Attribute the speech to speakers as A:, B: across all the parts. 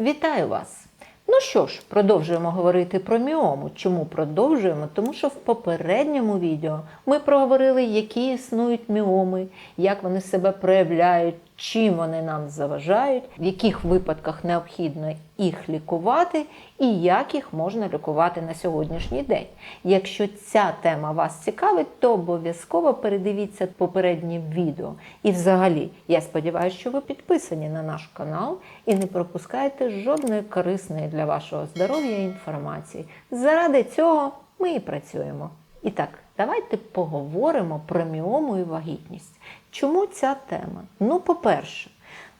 A: Вітаю вас! Ну що ж, продовжуємо говорити про міому. Чому продовжуємо? Тому що в попередньому відео ми проговорили, які існують міоми, як вони себе проявляють, чим вони нам заважають, в яких випадках необхідно їх лікувати і як їх можна лікувати на сьогоднішній день. Якщо ця тема вас цікавить, то обов'язково передивіться попереднє відео. І взагалі, я сподіваюся, що ви підписані на наш канал і не пропускаєте жодної корисної для вашого здоров'я інформації. Заради цього ми і працюємо. І так, давайте поговоримо про міому і вагітність. Чому ця тема? Ну, по-перше,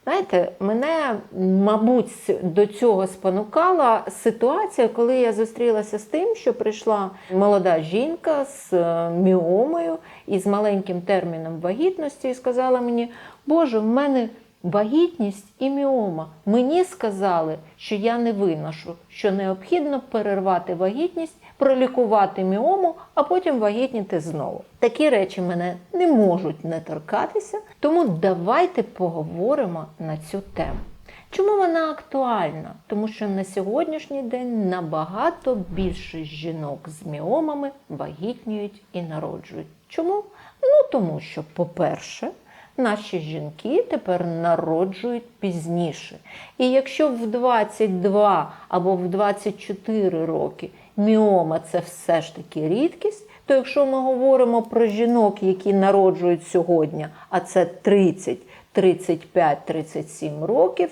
A: знаєте, мене, мабуть, до цього спонукала ситуація, коли я зустрілася з тим, що прийшла молода жінка з е, міомою і з маленьким терміном вагітності, і сказала мені, Боже, в мене вагітність і міома. Мені сказали, що я не виношу, що необхідно перервати вагітність, пролікувати міому, а потім вагітніти знову. Такі речі мене не можуть не торкатися, тому давайте поговоримо на цю тему. Чому вона актуальна? Тому що на сьогоднішній день набагато більше жінок з міомами вагітнюють і народжують. Чому? Ну тому що, по-перше, наші жінки тепер народжують пізніше. І якщо в 22 або в 24 роки міома це все ж таки рідкість, то якщо ми говоримо про жінок, які народжують сьогодні, а це 30, 35, 37 років,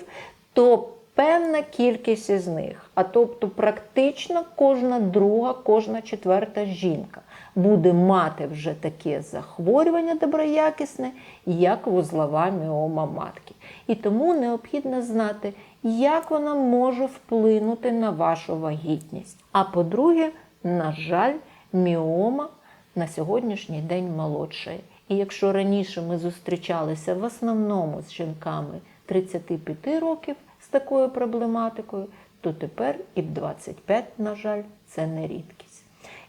A: то певна кількість із них, а тобто практично кожна друга, кожна четверта жінка буде мати вже таке захворювання доброякісне, як вузлова міома матки. І тому необхідно знати, як вона може вплинути на вашу вагітність. А по-друге, на жаль, міома на сьогоднішній день молодшає. І якщо раніше ми зустрічалися в основному з жінками 35 років з такою проблематикою, то тепер і в 25, на жаль, це не рідкість.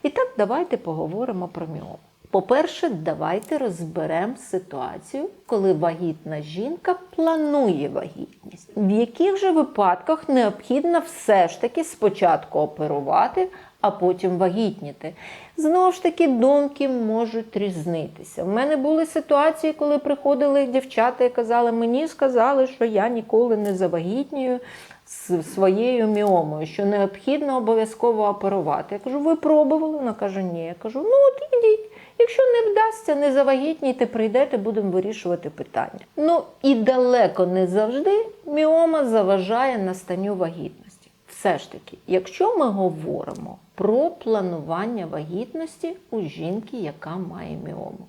A: І так, давайте поговоримо про міому. По-перше, давайте розберемо ситуацію, коли вагітна жінка планує вагітність. В яких же випадках необхідно все ж таки спочатку оперувати, а потім вагітніти. Знову ж таки, думки можуть різнитися. В мене були ситуації, коли приходили дівчата і казали, мені сказали, що я ніколи не завагітнюю з своєю міомою, що необхідно обов'язково оперувати. Я кажу, ви пробували? Вона каже, ні. Я кажу, ну от ідіть. Якщо не вдасться, не завагітніте, прийдете, будемо вирішувати питання. Ну і далеко не завжди міома заважає настанню вагітності. Все ж таки, якщо ми говоримо про планування вагітності у жінки, яка має міому,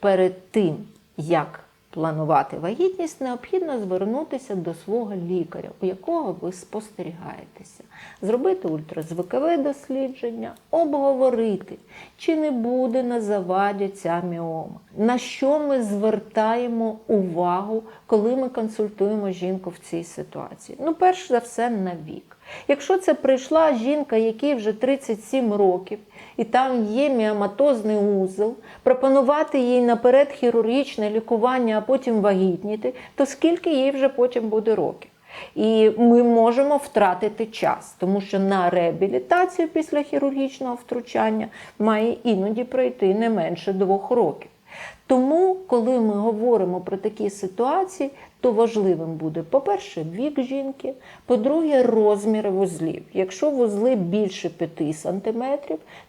A: перед тим, як планувати вагітність, необхідно звернутися до свого лікаря, у якого ви спостерігаєтеся, зробити ультразвукове дослідження, обговорити, чи не буде на заваді ця міома, на що ми звертаємо увагу, коли ми консультуємо жінку в цій ситуації. Ну, перш за все, на вік. Якщо це прийшла жінка, якій вже 37 років, і там є міоматозний узел, пропонувати їй наперед хірургічне лікування, а потім вагітніти, то скільки їй вже потім буде років? І ми можемо втратити час, тому що на реабілітацію після хірургічного втручання має іноді пройти не менше двох років. Тому, коли ми говоримо про такі ситуації, то важливим буде, по-перше, вік жінки, по-друге, розміри вузлів. Якщо вузли більше 5 см,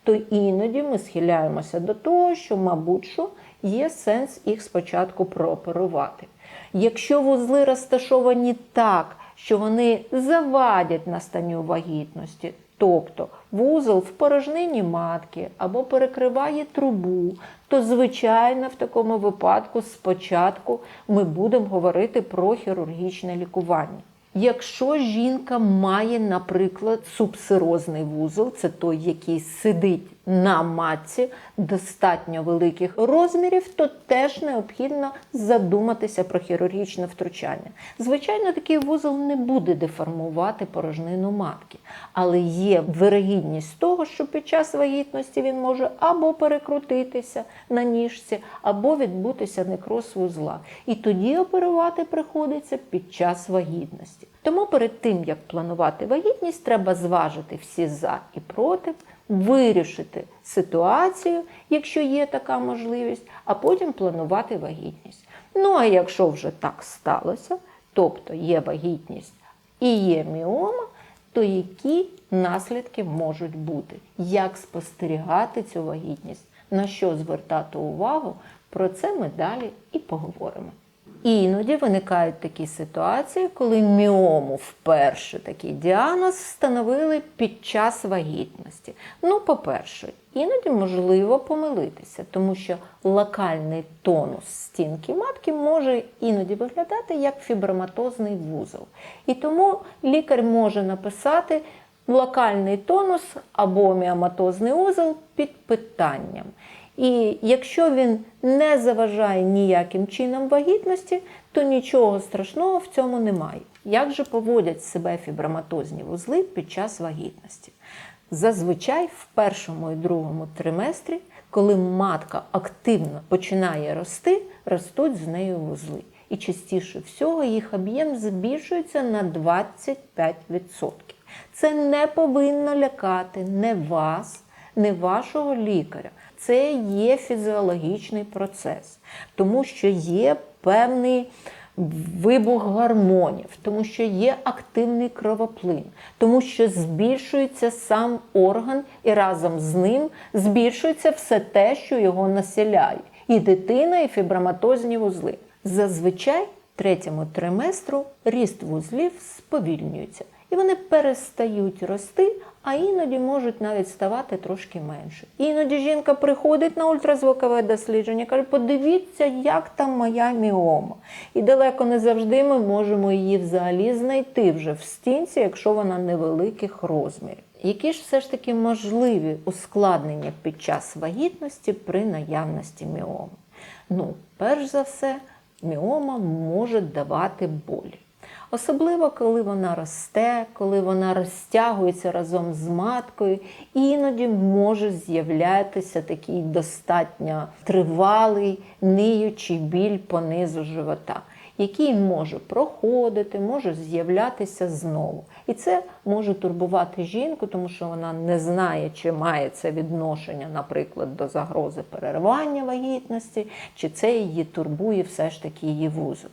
A: то іноді ми схиляємося до того, що, мабуть, що є сенс їх спочатку прооперувати. Якщо вузли розташовані так, що вони завадять настанню вагітності, тобто вузол в порожнині матки або перекриває трубу, то, звичайно, в такому випадку спочатку ми будемо говорити про хірургічне лікування. Якщо жінка має, наприклад, субсирозний вузол, це той, який сидить на матці достатньо великих розмірів, то теж необхідно задуматися про хірургічне втручання. Звичайно, такий вузол не буде деформувати порожнину матки, але є вирогідність того, що під час вагітності він може або перекрутитися на ніжці, або відбутися некроз вузла. І тоді оперувати приходиться під час вагітності. Тому перед тим, як планувати вагітність, треба зважити всі за і проти, вирішити ситуацію, якщо є така можливість, а потім планувати вагітність. Ну а якщо вже так сталося, тобто є вагітність і є міома, то які наслідки можуть бути? Як спостерігати цю вагітність? На що звертати увагу? Про це ми далі і поговоримо. Іноді виникають такі ситуації, коли міому вперше такий діагноз встановили під час вагітності. Ну, по-перше, іноді можливо помилитися, тому що локальний тонус стінки матки може іноді виглядати як фіброматозний вузол. І тому лікар може написати локальний тонус або міоматозний узол під питанням. І якщо він не заважає ніяким чином вагітності, то нічого страшного в цьому немає. Як же поводять себе фіброматозні вузли під час вагітності? Зазвичай в першому і другому триместрі, коли матка активно починає рости, ростуть з нею вузли. І частіше всього їх об'єм збільшується на 25%. Це не повинно лякати не вас, не вашого лікаря. Це є фізіологічний процес, тому що є певний вибух гормонів, тому що є активний кровоплин, тому що збільшується сам орган, і разом з ним збільшується все те, що його населяє. І дитина, і фіброматозні вузли. Зазвичай третьому триместру ріст вузлів сповільнюється. І вони перестають рости, а іноді можуть навіть ставати трошки менше. Іноді жінка приходить на ультразвукове дослідження, каже, подивіться, як там моя міома. І далеко не завжди ми можемо її взагалі знайти вже в стінці, якщо вона невеликих розмірів. Які ж все ж таки можливі ускладнення під час вагітності при наявності міоми? Ну, перш за все, міома може давати болі. Особливо, коли вона росте, коли вона розтягується разом з маткою, і іноді може з'являтися такий достатньо тривалий, ниючий біль по низу живота, який може проходити, може з'являтися знову. І це може турбувати жінку, тому що вона не знає, чи має це відношення, наприклад, до загрози переривання вагітності, чи це її турбує все ж таки її вузол.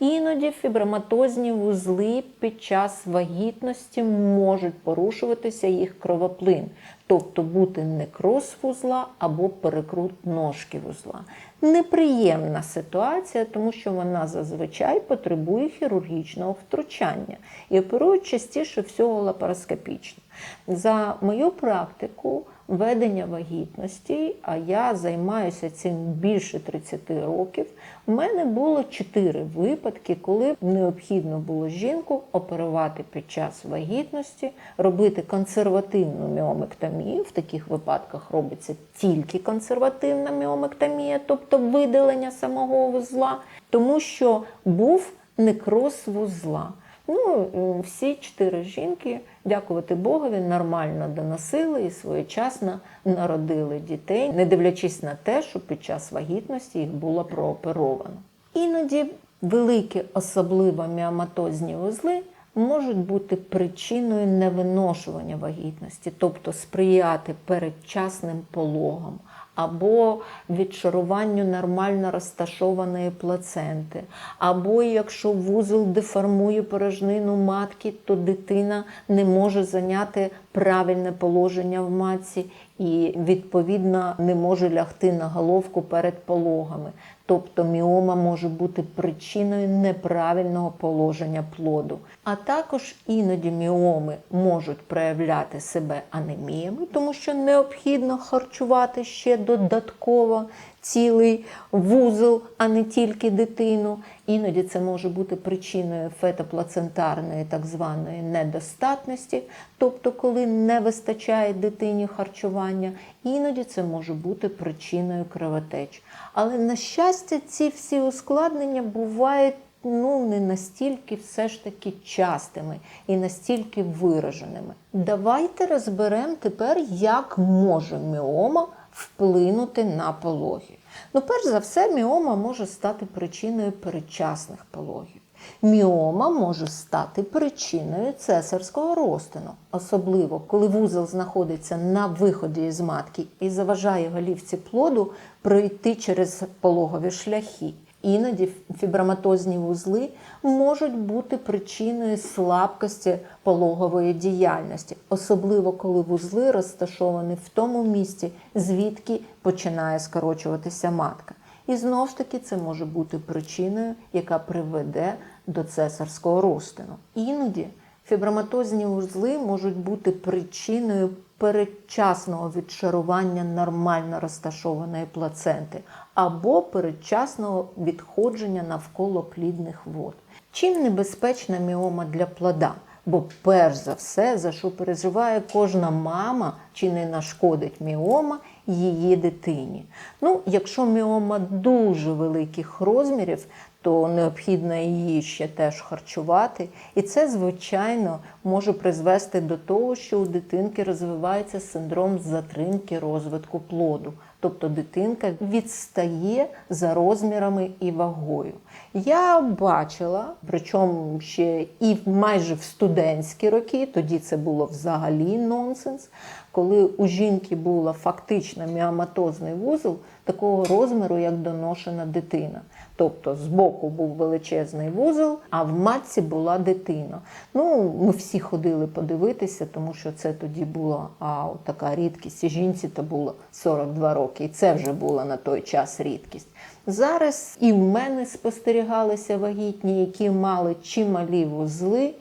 A: Іноді фіброматозні вузли під час вагітності можуть порушуватися їх кровоплин, тобто бути некроз вузла або перекрут ножки вузла. Неприємна ситуація, тому що вона зазвичай потребує хірургічного втручання і оперують частіше всього лапароскопічно. За мою практику ведення вагітності, а я займаюся цим більше 30 років. У мене було 4 випадки, коли необхідно було жінку оперувати під час вагітності, робити консервативну міомектомію. В таких випадках робиться тільки консервативна міомектомія, тобто видалення самого вузла, тому що був некроз вузла. Ну, всі чотири жінки, дякувати Богові, нормально доносили і своєчасно народили дітей, не дивлячись на те, що під час вагітності їх було прооперовано. Іноді великі, особливо міоматозні вузли, можуть бути причиною невиношування вагітності, тобто сприяти передчасним пологам або відшаруванню нормально розташованої плаценти, або якщо вузол деформує порожнину матки, то дитина не може зайняти правильне положення в матці і, відповідно, не може лягти на головку перед пологами. Тобто міома може бути причиною неправильного положення плоду. А також іноді міоми можуть проявляти себе анеміями, тому що необхідно харчувати ще додатково цілий вузол, а не тільки дитину. Іноді це може бути причиною фетоплацентарної так званої недостатності, тобто коли не вистачає дитині харчування, іноді це може бути причиною кровотеч. Але, на щастя, ці всі ускладнення бувають ну, не настільки все ж таки частими і настільки вираженими. Давайте розберемо тепер, як може міома вплинути на пологи. Ну, перш за все, міома може стати причиною передчасних пологів. Міома може стати причиною цесарського розтину, особливо коли вузол знаходиться на виході із матки і заважає голівці плоду пройти через пологові шляхи. Іноді фіброматозні вузли можуть бути причиною слабкості пологової діяльності, особливо коли вузли розташовані в тому місці, звідки починає скорочуватися матка. І знову ж таки це може бути причиною, яка приведе до цесарського розтину. Іноді фіброматозні вузли можуть бути причиною передчасного відшарування нормально розташованої плаценти або передчасного відходження навколо плідних вод. Чим небезпечна міома для плода? Бо перш за все, за що переживає кожна мама, чи не нашкодить міома її дитині. Ну, якщо міома дуже великих розмірів, то необхідно її ще теж харчувати. І це, звичайно, може призвести до того, що у дитинки розвивається синдром затримки розвитку плоду. Тобто дитинка відстає за розмірами і вагою. Я бачила, причому ще і майже в студентські роки, тоді це було взагалі нонсенс, коли у жінки була фактично міоматозний вузол такого розміру, як доношена дитина. Тобто збоку був величезний вузол, а в матці була дитина. Ну, ми всі ходили подивитися, тому що це тоді була а, така рідкість. І жінці то було 42 роки, і це вже була на той час рідкість. Зараз і в мене спостерігалися вагітні, які мали чималі вузли.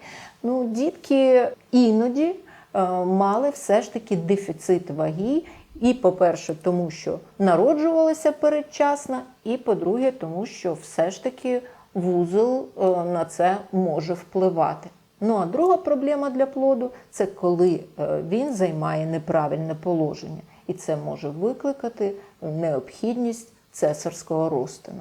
A: Ну, дітки іноді мали все ж таки дефіцит ваги. І, по-перше, тому що народжувалися передчасно, і по-друге, тому що все ж таки вузол е, на це може впливати. Ну а друга проблема для плоду це коли е, він займає неправильне положення, і це може викликати необхідність цесарського розтину.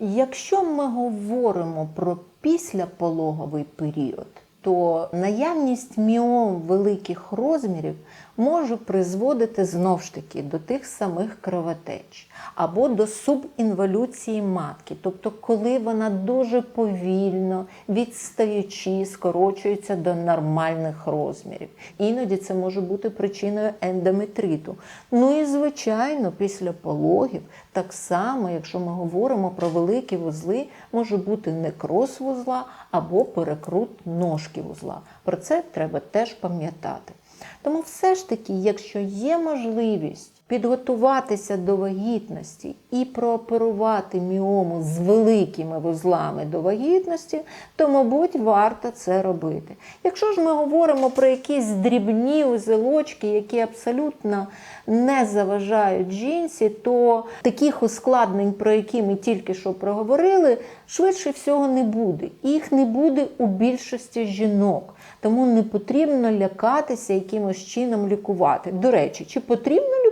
A: Якщо ми говоримо про післяпологовий період, то наявність міом великих розмірів може призводити знов ж таки до тих самих кровотеч або до субінволюції матки, тобто коли вона дуже повільно, відстаючи, скорочується до нормальних розмірів. Іноді це може бути причиною ендометриту. Ну і звичайно, після пологів, так само, якщо ми говоримо про великі вузли, може бути некроз вузла або перекрут ножки вузла. Про це треба теж пам'ятати. Тому все ж таки, якщо є можливість підготуватися до вагітності і прооперувати міому з великими вузлами до вагітності, то, мабуть, варто це робити. Якщо ж ми говоримо про якісь дрібні узелочки, які абсолютно не заважають жінці, то таких ускладнень, про які ми тільки що проговорили, швидше всього не буде. Їх не буде у більшості жінок. Тому не потрібно лякатися якимось чином лікувати. До речі, чи потрібно лікувати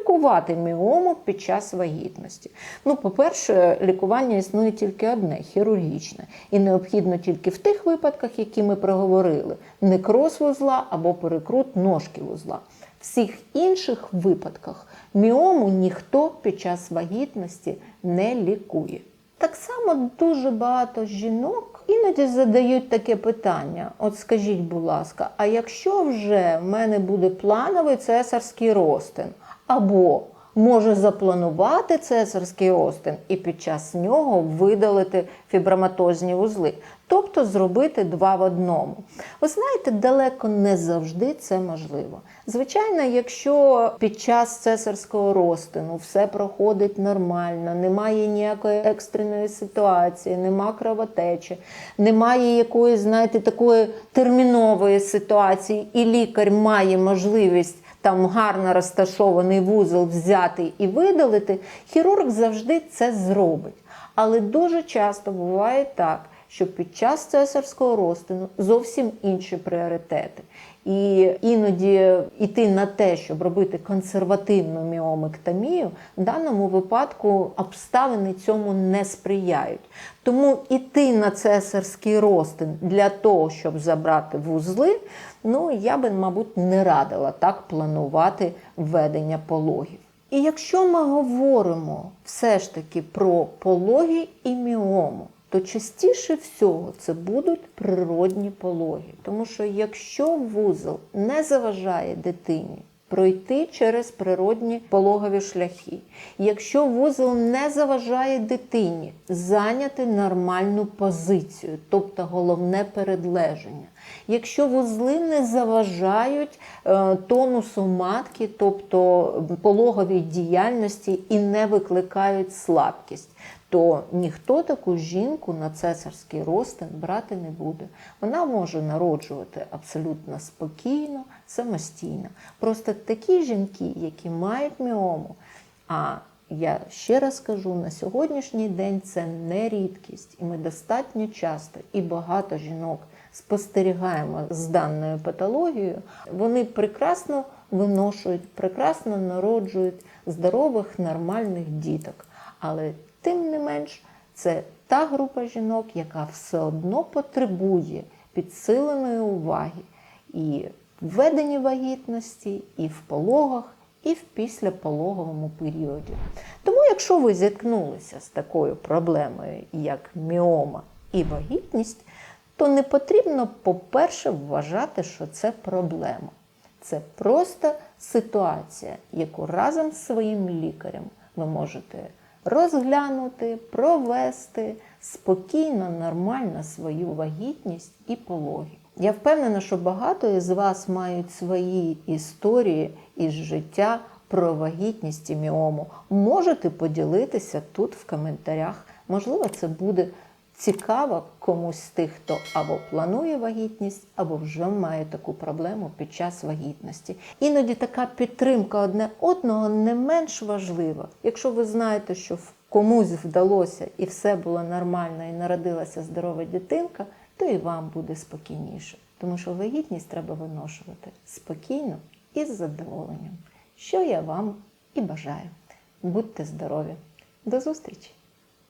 A: міому під час вагітності? Ну, по-перше, лікування існує тільки одне хірургічне. І необхідно тільки в тих випадках, які ми проговорили: некроз вузла або перекрут ножки вузла. В всіх інших випадках міому ніхто під час вагітності не лікує. Так само дуже багато жінок іноді задають таке питання: от скажіть, будь ласка, а якщо вже в мене буде плановий цесарський розтин, або може запланувати цесарський розтин і під час нього видалити фіброматозні вузли, тобто зробити два в одному. Ви знаєте, далеко не завжди це можливо. Звичайно, якщо під час цесарського розтину все проходить нормально, немає ніякої екстреної ситуації, нема кровотечі, немає якоїсь, знаєте, такої термінової ситуації, і лікар має можливість там гарно розташований вузол взяти і видалити, хірург завжди це зробить. Але дуже часто буває так, що під час цесарського розтину зовсім інші пріоритети. І іноді йти на те, щоб робити консервативну міомектомію, в даному випадку обставини цьому не сприяють. Тому іти на цесарський розтин для того, щоб забрати вузли, ну я би, мабуть, не радила так планувати введення пологів. І якщо ми говоримо все ж таки про пологи і міому, то частіше всього це будуть природні пологи. Тому що якщо вузол не заважає дитині пройти через природні пологові шляхи, якщо вузол не заважає дитині зайняти нормальну позицію, тобто головне передлеження, якщо вузли не заважають е, тонусу матки, тобто пологовій діяльності і не викликають слабкість, то ніхто таку жінку на цесарський розтин брати не буде. Вона може народжувати абсолютно спокійно, самостійно. Просто такі жінки, які мають міому, а я ще раз кажу, на сьогоднішній день це не рідкість, і ми достатньо часто і багато жінок спостерігаємо з даною патологією. Вони прекрасно виношують, прекрасно народжують здорових, нормальних діток. Але тим не менш, це та група жінок, яка все одно потребує підсиленої уваги і в веденні вагітності, і в пологах, і в післяпологовому періоді. Тому, якщо ви зіткнулися з такою проблемою, як міома і вагітність, то не потрібно, по-перше, вважати, що це проблема. Це просто ситуація, яку разом з своїм лікарем ви можете розглянути, провести спокійно, нормально свою вагітність і пологи. Я впевнена, що багато із вас мають свої історії із життя про вагітність і міому. Можете поділитися тут в коментарях. Можливо, це буде цікаво комусь з тих, хто або планує вагітність, або вже має таку проблему під час вагітності. Іноді така підтримка одне одного не менш важлива. Якщо ви знаєте, що комусь вдалося і все було нормально, і народилася здорова дитинка, то і вам буде спокійніше. Тому що вагітність треба виношувати спокійно і з задоволенням. Що я вам і бажаю. Будьте здорові! До зустрічі!